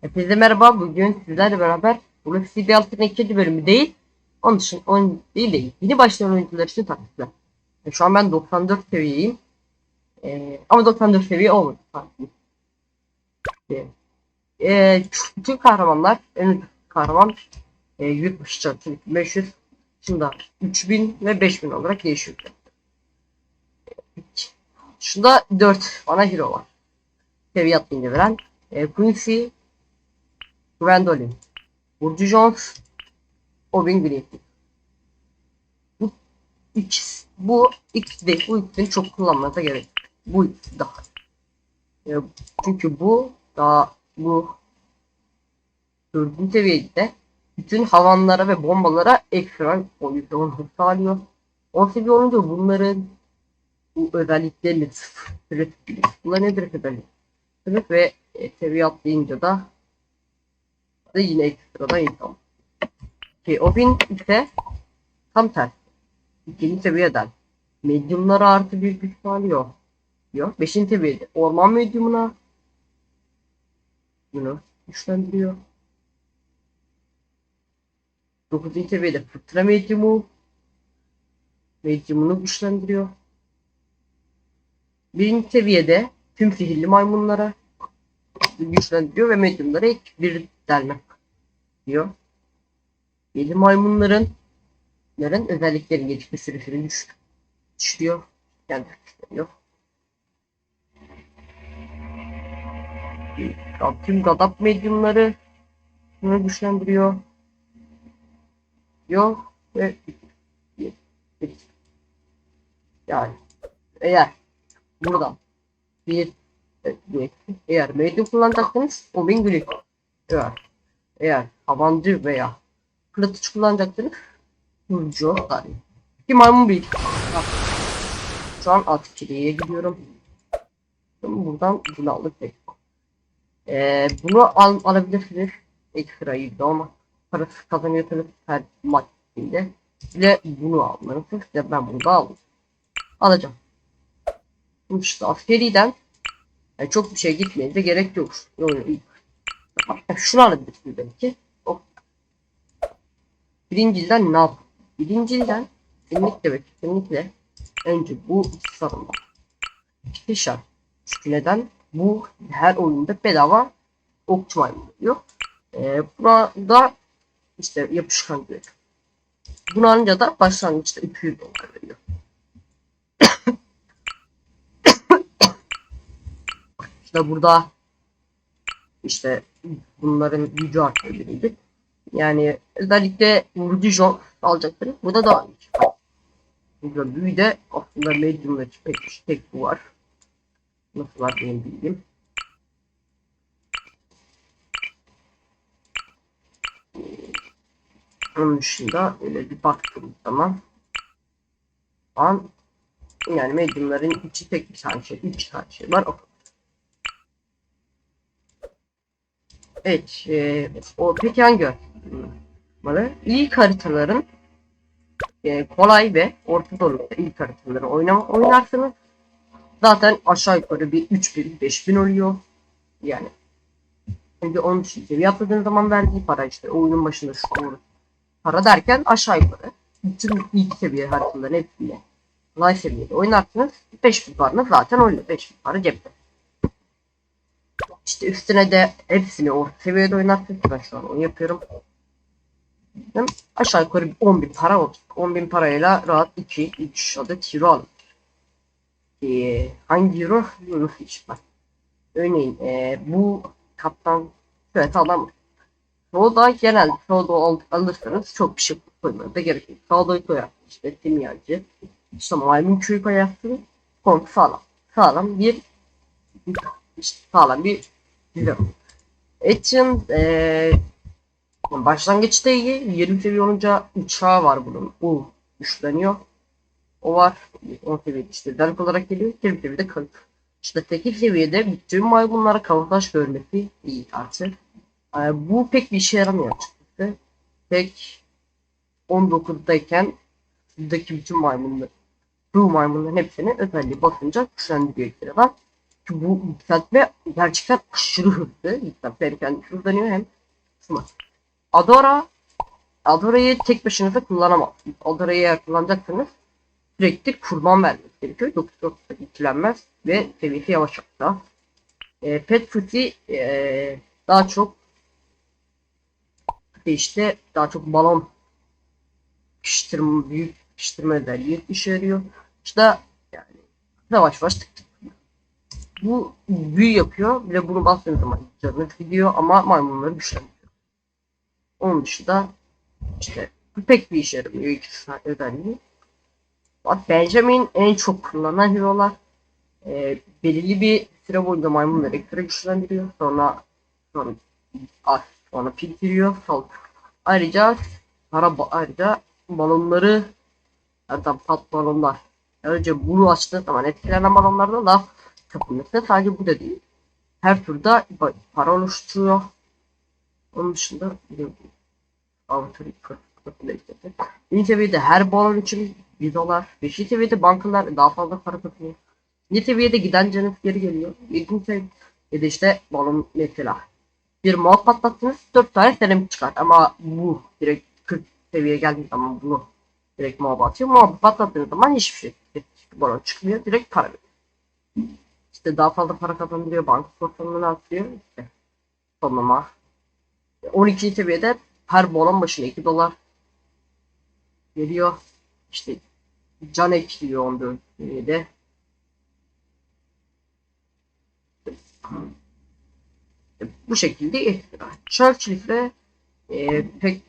Hepinize merhaba. Bugün sizlerle beraber Blue CD Altın ikinci bölümü değil. Onun dışında oyun değil değil. Yeni başlayan oyuncular için taktikler. E, Şu an ben 94 seviyeyim. E, ama 94 seviye olmadı. farklı. E, e, bütün kahramanlar en ucuz kahraman e, yurt dışı 500 Şunda 3000 ve 5000 olarak değişiyor. Şunda 4 ana hero var. Seviye atlayınca veren. E, Quincy, Gwendolyn, Burcu Jones, Owen Greenfield. Bu ikisi, bu ikisi değil, bu ikisini çok kullanmanıza gerek. Bu daha. E, çünkü bu daha bu dördüncü seviyede bütün havanlara ve bombalara ekstra %10 sağlıyor. 10 seviye olunca bunların bu özelliklerini sıfır kullanabilir özellik. Evet ve e, seviye atlayınca da da yine ekstradan insan. Ki Obin ise tam tersi. İkinci seviyeden medyumlara artı bir güç sağlıyor. Diyor. Beşinci seviyede orman medyumuna bunu güçlendiriyor. Dokuzuncu seviyede fırtına medyumu medyumunu güçlendiriyor. Birinci seviyede tüm sihirli maymunlara güçlendiriyor ve medyumlara ilk bir delme diyor. Sihirli maymunların Neren özelliklerin gelişme süresini düş düşürüyor. Yani düşürüyor. Tüm gadap medyumları bunu güçlendiriyor. Yok ve yani eğer buradan bir eğer medyum kullanacaksınız o bin gülük eğer eğer havancı veya kılıç kullanacaksınız Burcu Dari bir maymun bir şu an at gidiyorum. Buradan bunu aldık ee, bunu al alabilirsiniz. Ekstra yüzde ama parası kazanıyorsanız her maç içinde ve bunu almalısınız ve ben bunu da aldım. Alacağım. Şimdi işte askeriden yani çok bir şey gitmeye de gerek yok. Hatta şunu alabilirsiniz belki. Hop. Birincilden ne yap? Birincilden kesinlikle ve kesinlikle önce bu sarılma. İki şart. Çünkü neden? Bu her oyunda bedava okçu maymun diyor. Ee, buna da işte yapışkan diyor. Bunu alınca da başlangıçta 200 dolar veriyor. İşte burada işte bunların gücü arttırıldı. Yani özellikle vurucu jon alacaktır. Burada da Burada büyüde aslında medium'da pek tek bu var. Nasıl var benim bildiğim. Onun dışında öyle bir baktığımız zaman an yani medium'ların içi tek bir tane şey, üç tane şey var. O Evet, e, o peki hangi haritaları? İlk haritaların e, kolay ve orta zorlukta ilk haritaları oynama oynarsınız. Zaten aşağı yukarı bir 3000 5000 oluyor. Yani çünkü onun için seviye zaman verdiği para işte oyunun başında şu doğru para derken aşağı yukarı bütün ilk seviye haritaların hepsini kolay seviyede oynarsınız. 5000 paranız zaten oluyor. 5000 para cepte. İşte üstüne de hepsini orta seviyede oynattım. Ben şu an onu yapıyorum. Aşağı yukarı 10.000 para olacak. 10.000 parayla rahat 2 3 adet euro alır. Ee, hangi euro? Euro var. Örneğin ee, bu kaptan evet adam Soda genelde soda al, alırsanız çok bir şey koymaya da gerek yok. Soda koyarsınız işte simyacı. İşte maymun köyü koyarsınız. Komp sağlam. Sağlam bir sağlam bir güzel. Etchen ee, başlangıçta iyi. 20 seviye olunca uçağı var bunun. U güçleniyor. O var. 10 seviyede işte delk olarak geliyor. 20 seviyede kalıp. İşte 8 seviyede bütün maymunlara kavudaş görmesi iyi artık. Ee, bu pek bir işe yaramıyor açıkçası. Pek 19'dayken buradaki bütün maymunları bu maymunların hepsini özelliği basınca güçlendiriyor ekstradan. Bu yükseltme gerçekten aşırı hızlı. Yükseltme hem kendisi hızlanıyor hem hızlı. Adora Adora'yı tek başınıza kullanamazsınız. Adora'yı eğer kullanacaksanız sürekli kurban vermeniz gerekiyor. Yoksa yüklenmez ve seviyesi yavaş hatta. E, Pet Fruity e, daha çok işte daha çok balon pişirme, büyük pişirme özelliği işe yarıyor. İşte yani yavaş yavaş tık tık. Bu büyü yapıyor. Bir de bunu bastığınız zaman canınız gidiyor ama maymunları güçlendiriyor. Onun dışında işte bu pek bir işe yaramıyor ikisi özelliği. Bak Benjamin en çok kullanılan hero'lar. Ee, belirli bir süre boyunca maymunları ekstra güçlendiriyor. Sonra sonra ah, sonra pil giriyor. Ayrıca para ayrıca balonları zaten pat balonlar. Ayrıca bunu açtığı zaman etkilenen balonlarda da kapılması sadece bu da değil. Her turda para oluşturuyor. Onun dışında bir de Avatari kapıda işte. Birinci seviyede her balon için 1 dolar. Beşinci seviyede bankalar daha fazla para katıyor. İkinci seviyede giden canınız geri geliyor. İkinci seviyede işte balon mesela. Bir mob patlattınız 4 tane seramik çıkar ama bu direkt 40 seviyeye geldiği zaman bunu direkt mob atıyor. Mob patlattığınız zaman hiçbir şey balon çıkmıyor. Direkt para veriyor. İşte daha fazla para kazandırıyor. Banka sorunlarını artıyor. İşte sonlama. 12. seviyede her balon başına 2 dolar geliyor. İşte can ekliyor 14 seviyede. Bu şekilde ekstra. Churchill ise e, pek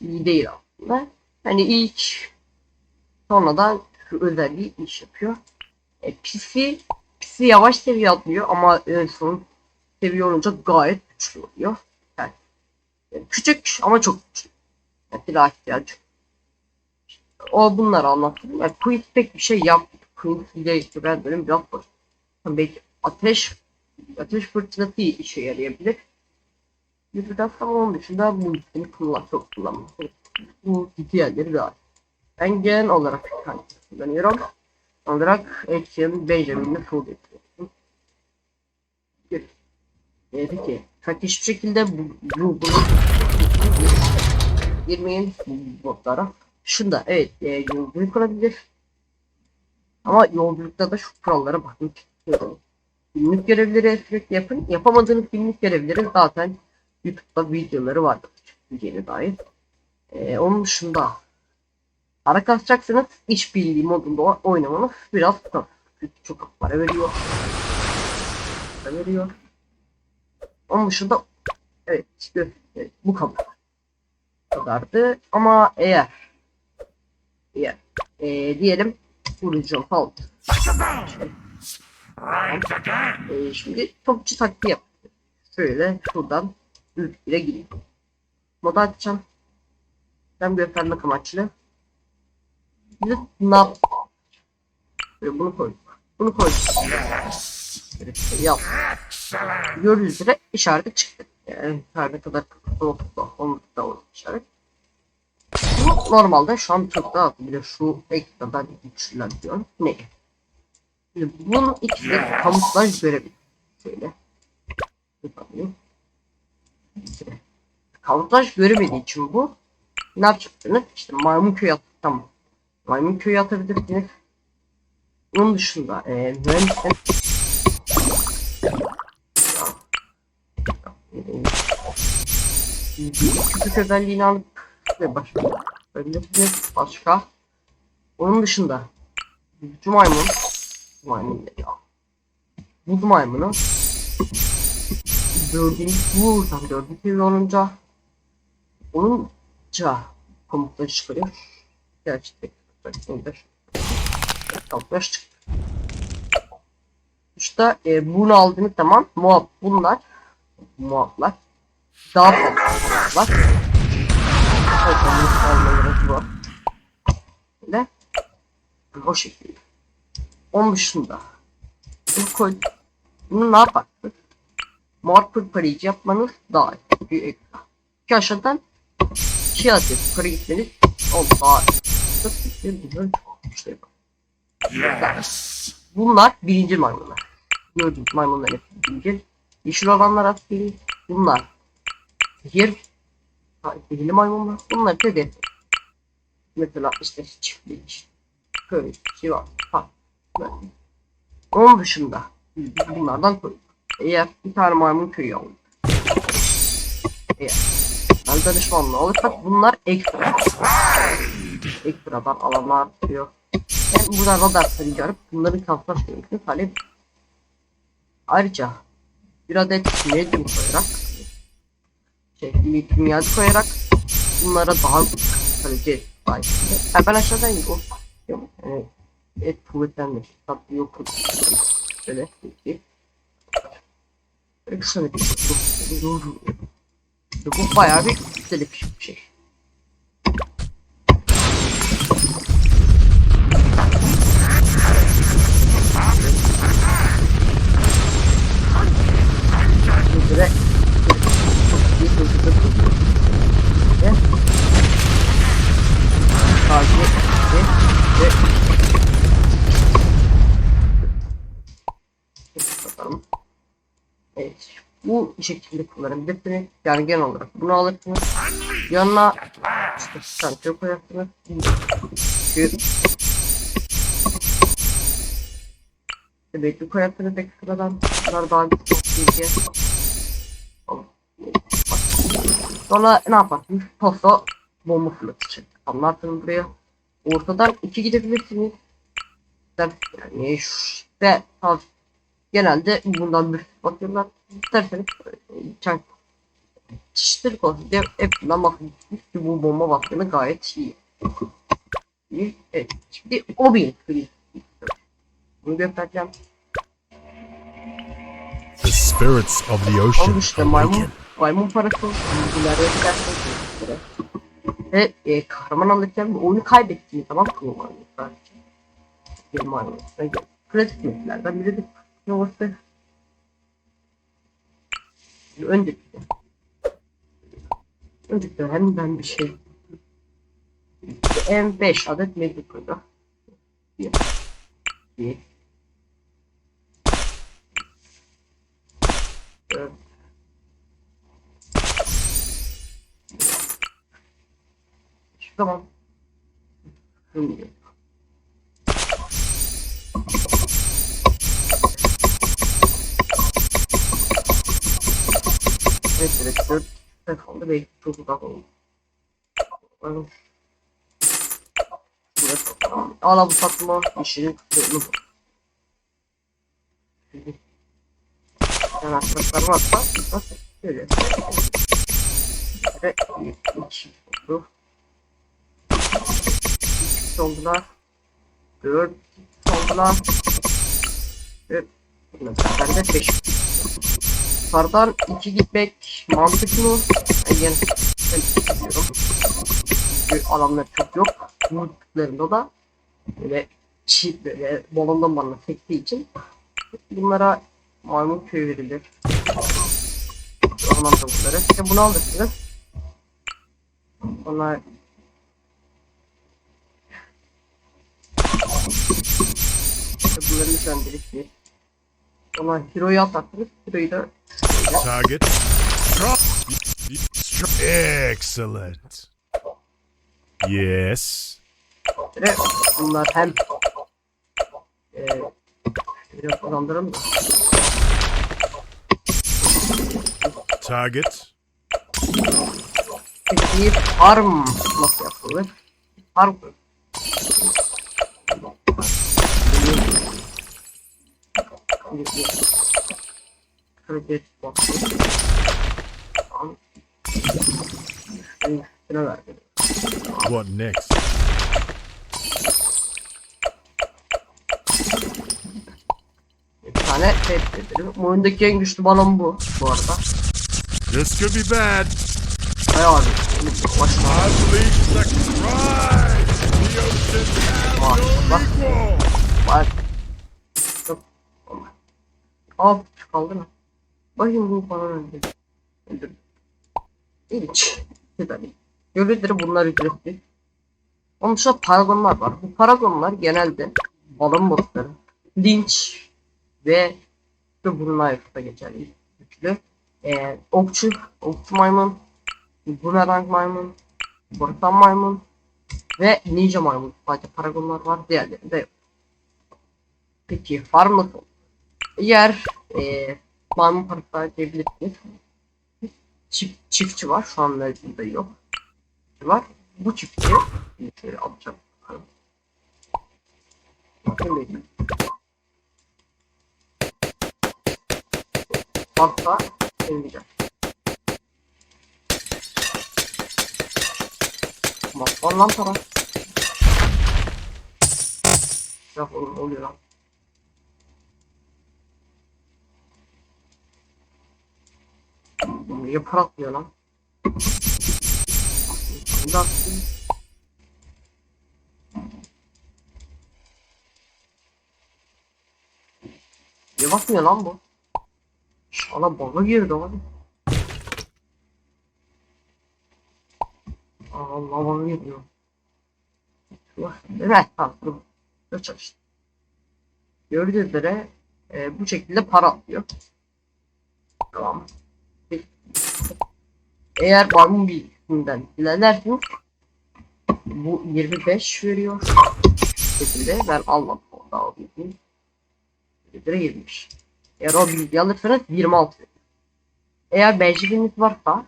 iyi değil aslında. Hani ilk sonradan şu özelliği iş yapıyor. E, pisi, pisi yavaş seviye atlıyor ama en son seviye olunca gayet güçlü oluyor. Yani, e, küçük ama çok güçlü. Yani silah ihtiyacı. O bunları anlattım. Yani Queen pek bir şey yap. Queen ile ben benim biraz var. Belki ateş ateş fırtınası işe yarayabilir. Yüzüden sonra onun dışında bu ikisini kullan, çok kullanmam. Bu diğerleri daha. Ben genel olarak hani kullanıyorum. Olarak Action Benjamin'le full yapıyorum. Ee, peki, fakat hiçbir şekilde bu, bu bunu girmeyin bu botlara. Şunda evet e, yolculuk olabilir. Ama yolculukta da şu kurallara istiyorum. Günlük görevleri sürekli yapın. Yapamadığınız günlük görevleri zaten YouTube'da videoları vardır. Yeni dair. Ee, onun dışında para kasacaksınız. işbirliği modunda oynamanız biraz zor. Çünkü çok para veriyor. Para veriyor. Onun dışında evet işte evet, bu kadar. Bu kadardı. Ama eğer eğer ee, diyelim vurucu falan. Ee, şimdi topçu taktiği yap. Şöyle şuradan ilk bire gireyim. Moda açacağım. Ben göstermek amaçlı. Ne yap? Böyle bunu koy. Bunu koy. Yap. Gördüğünüz üzere işareti çıktı. Yani her ne kadar nokta, onlukta olan işaret. Bu normalde şu an çok daha. Bir de şu ekstradan güçlendiriyor. Ne? Şimdi bunun ikisi kamuflaj görevi. Şöyle. İşte, Kamuflaj göremediği için bu ne yapacaksınız? İşte maymun köyü attıktan maymun köyü atabilirsiniz. Onun dışında e, mühendisten küçük özelliğini alıp ve başka özellikle başka. Onun dışında Büyücü maymun. Maymun ne ya? Buz maymunu. Dördüncü buradan dördüncü seviye olunca olunca komutları çıkarıyor. Gerçekten kamuflaj çıktı. İşte e, bunu aldığınız zaman muhab bunlar muhablar daha fazla. Ve o şekilde. Onun dışında bunu koy bunu ne yaparsınız? Mor pırparıcı yapmanız daha iyi. Ekran. İki aşağıdan iki adet yukarı gitseniz o daha iyi. Bunlar birinci maymunlar. gördüğünüz maymunların hepsi zincir. Yeşil olanlar askeri. Bunlar zehir. Zehirli maymunlar. Bunlar hedef. Mesela işte çiftlik, köy, park. böyle. Onun dışında bunlardan koyduk. Eğer bir tane maymun köyü aldık. Eğer ben danışmanlığı alırsak bunlar ekstra. Ekstradan alanlar artıyor. Hem buradan radar sayı görüp bunların kalkma süresini talep. Ayrıca bir adet medium koyarak şey kimyacı koyarak bunlara daha kalite sayesinde. Ha ben aşağıdan. Yok. Yani et kuvvetlenmiş. Tatlı yok. Şöyle peki. Kısa bir şey. Bu bayağı bir üstelik bir şey. Bu şekilde kullanabilirsiniz. Yani genel olarak bunu alırsınız. Yanına işte sensör koyarsınız. Belki koyarsınız ekstradan. Bunlar daha güzel bilgi. Sonra ne yaparsınız? Posta bomba fırlatıcı. Anlarsınız buraya. Ortadan iki gidebilirsiniz. Yani işte tav- genelde bundan bir bakıyorlar. İsterseniz çank çeşitlilik olsun diye hepsinden bakın. Ki bu bomba baskını gayet iyi. Evet. Şimdi o bir kriz. Bunu göstereceğim. The spirits of the ocean işte maymun, maymun parası bilgileri ödersen Ve e, kahraman bu oyunu kaybettiğin zaman kullanıyor sadece. Bir maymun. Ve Klasik metinlerden biri de Yuvası. Öncelikle hem ben bir şey. M5 adet mevcut burada. Tamam. Şimdi. Dört telefonda belki çok uzak oldu. Ala bu satma bu. Şimdi. Yani arkadaşlar varsa nasıl şöyle. Ve iki oldu. Üç oldular. Dört oldular. Ve beraber de beş. Yukarıdan iki gitmek mantıklı. Ben yani ben gidiyorum. Çünkü alanlar çok yok. Vurduklarında da böyle çift böyle balondan bana sektiği için bunlara maymun köy verilir. Orman tavukları. İşte bunu alırsınız. Sonra işte bunların üzendirisi. Sonra Hero'yu atarsınız. Hero'yu da Target. Excellent. Yes. Ve bunlar hem eee biraz Target. peki farm nasıl yapılır? Farm Kredi bakıyor. Tamam. Üstüne verdim. What next? Bir tane test edelim. Bu oyundaki en güçlü balon bu bu arada. This could be bad. Bayağı bir başına I believe the cry. The ocean Bak, bak. var. Çok Aa kaldı mı? Bakayım bu bana öldü. Öldürdü. İlginç. Güzel. Görüldür bunlar ücretli. Onun dışında paragonlar var. Bu paragonlar genelde balon bossları, linç ve Brunei da geçerli. Üçlü. Ee, okçu, okçu maymun, bumerang maymun, borutan maymun ve ninja maymun. Sadece paragonlar var, diğerleri de yok. Peki farm nasıl? Eğer ee, maymun parası diyebilirsiniz. Çift, çiftçi var, şu an mevcutta yok. Var. Bu çiftçi, şöyle alacağım. Bakın Hatta seveceğim. Bak lan para. Ya oğlum oluyor lan. Para atmıyor lan? Attım. Niye bakmıyor lan bu? Şala bana girdi abi. Allah bana giriyor. Evet. Dur çalıştı. Gördüğünüz üzere e, bu şekilde para atlıyor. Tamam. Eğer barmun bilgisinden ilerlerseniz bu 25 veriyor. Bu şekilde ben almadım. Daha o bilgiyi. 1 lira 20. Eğer o bilgiyi alırsanız 26 veriyor. Eğer belgeleriniz varsa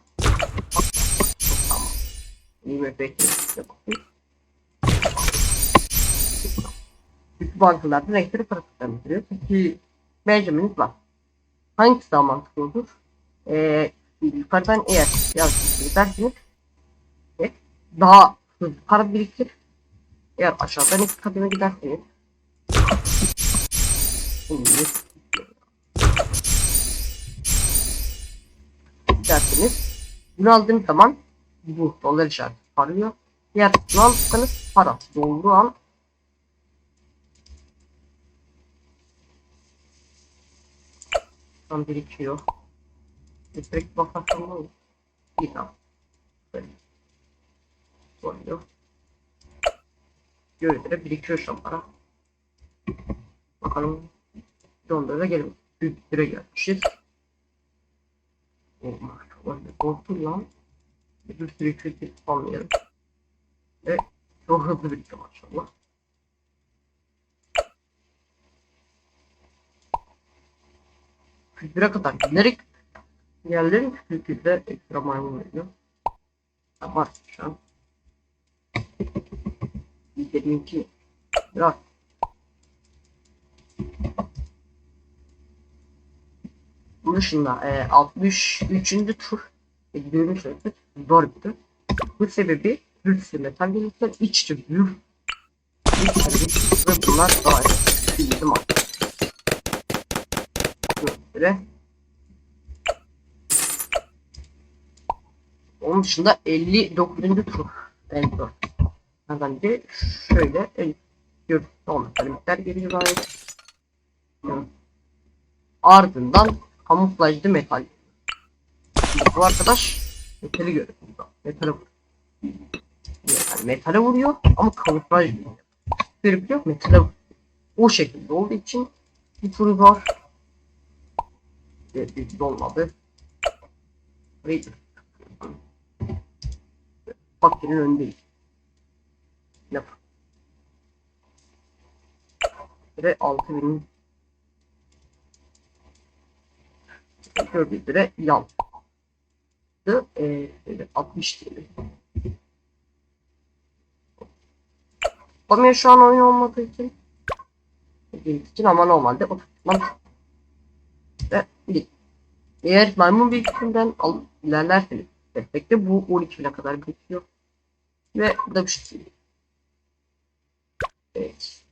tamam. 25 size bakayım. Bütün bankalarda renkleri parasını veriyor. Çünkü belgeleriniz var. Hangisi daha mantıklı olur? Yukarıdan eğer yazmışsınız derseniz evet, daha hızlı para birikir. Eğer aşağıdan iki kademe giderseniz Şimdi derseniz bunu aldığınız zaman bu dolar işareti parlıyor. Diğer bunu alırsanız para dolduğu an birikiyor. Direkt? Bir tam. Böyle. Oluyor. Gördüğünde birikiyor para. Bakalım. Donda da gelin. Büyük bire gelmişiz. Oh ne korktum lan. Bir sürü kötü almayalım. Ve çok hızlı bitti maşallah. Kültüre kadar giderek yerlerin kültürde ekstra maymun veriyor. Var şu an. Bizlerinki biraz Bunun dışında e, 63. tur e, olarak zor bir tur. Bu sebebi Hürtse metal gelirse iççi büyür. Ve bunlar daha iyi. Bizim. Göre. Onun dışında 59. tur. En zor. Hemen de şöyle görüntü olmak. Miktar geliyor gayet. Evet. Ardından kamuflajlı metal. Şimdi bu arkadaş metali görüyor. Metale vuruyor. Yani metale vuruyor ama kamuflaj vuruyor. Görebiliyor musun? Metale vuruyor. O şekilde olduğu için bir turu var. Bir, bir olmadı. Burayı Fakirin önündeyiz. Yapalım? Ve 6000 gördüğünüz üzere yan. Ee, 60 TL. Toplamıyor şu an oyun olmadığı için. Bildiğiniz için ama normalde oturtmam. Ve bir. Eğer maymun bilgisinden al ilerlerseniz destekte bu 12 bine kadar birikiyor. Ve şey. Evet.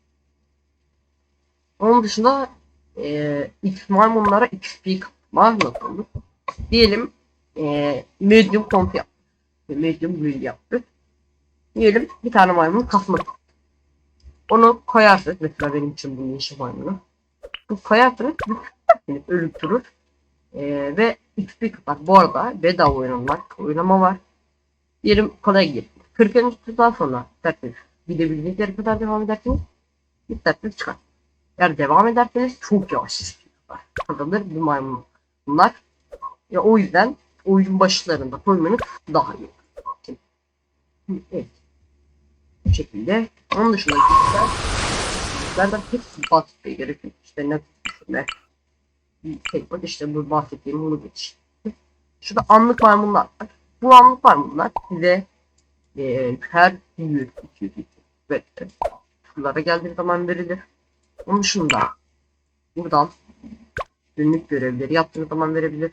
Onun dışında e, maymunlara XP kapma olur? Diyelim e, medium komp yaptı. Medium build yaptı. Diyelim bir tane maymun kasmak. Onu koyarsınız. Mesela benim için bu yeşil maymunu. Bu koyarsınız. Yani ölüp durur. E, ve XP kapar. Bu arada bedava oyun var. Oynama var. Diyelim kolay gidiyor. 40. turdan sonra isterseniz gidebildiğiniz kadar devam edersiniz. İsterseniz çıkar. Eğer devam ederseniz çok yavaş istiyor. kazanır bu maymun. Bunlar ya o yüzden oyun başlarında koymanız daha iyi. Evet. Bu şekilde. Onun dışında güçler, güçlerden hepsi bahsetmeye gerek yok. İşte ne bir tek bak işte bu bahsettiğim bunu geç. Şurada anlık maymunlar var. Bu anlık maymunlar size e, her 100, 200, 200 ve şuralara geldiği zaman verilir. Onun dışında buradan günlük görevleri yaptığınız zaman verebilir.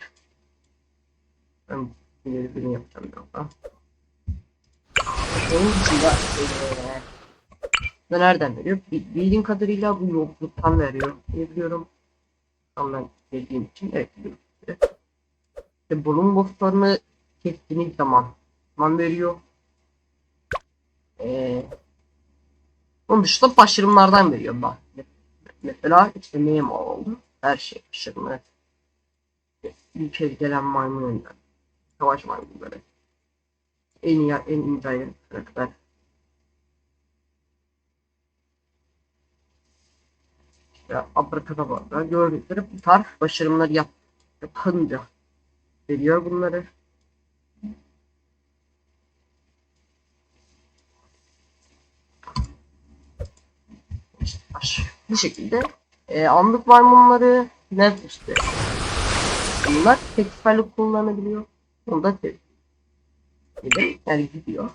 Ben görevini yapacağım birazdan. Onun dışında eee da nereden veriyor? Bi- Bildiğim kadarıyla bu yokluktan veriyor diye biliyorum. Tam ben bildiğim için evet biliyorum. İşte bulun bosslarını kestiğiniz zaman zaman veriyor. Eee onun dışında başarımlardan veriyor bak. Mesela işte neyim oldu? Her şey başarımı. Kez gelen maymun oyunlar. Savaş maymunları. En iyi en iyi dayanıklara kadar. Ya abrakadabra gördükleri bu tarz başarımları yap, yapınca veriyor bunları. İşte baş- bu şekilde e, anlık maymunları ne işte bunlar tek seferlik kullanabiliyor. Onu da yani gidiyor.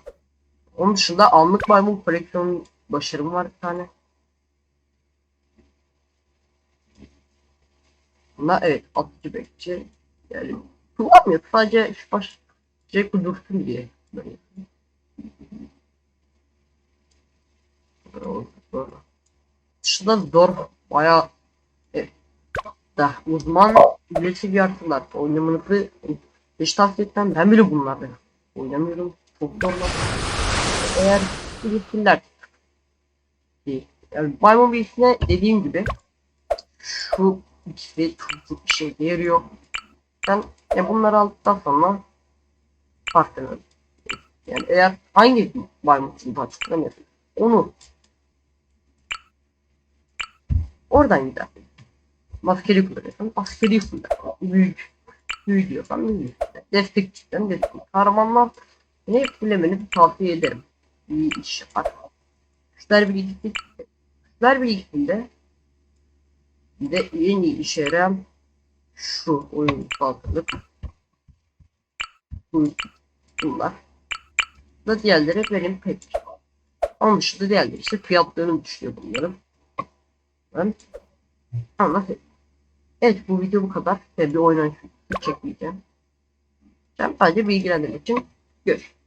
Onun dışında anlık maymun koleksiyon başarım var bir tane. Bunda evet atıcı bekçi yani kullanmıyor sadece şu baş şey dursun diye. Böyle. Sonra. Dışında zor bayağı e, da uzman ücretsiz bir artılar oynamanızı hiç tavsiye etmem. Ben bile bunlardan oynamıyorum. Çok zorlar. Eğer bilirsinler ki yani maymun bilgisine dediğim gibi şu ikisi çok bir şey yarıyor. Ben e, bunları aldıktan sonra farklı yani eğer hangi maymun için önemli onu Oradan gider. Maskeli kullanıyorsan askeri kullan. Büyük. Büyük diyorsan büyük. Destek cidden destek. Kahramanlar ne kullemeni tavsiye ederim. İyi iş yapar. Güçler bilgisi. Güçler bilgisinde de en iyi işe yarayan şu oyun saltılık. Bu bunlar. Da diğerleri benim pek. Onun dışında diğerleri işte fiyatlarını düşüyor bunların. Ben anlatayım. Evet bu video bu kadar. Ve bir oynanış çekmeyeceğim. Ben sadece bilgilendirmek için görüşürüz.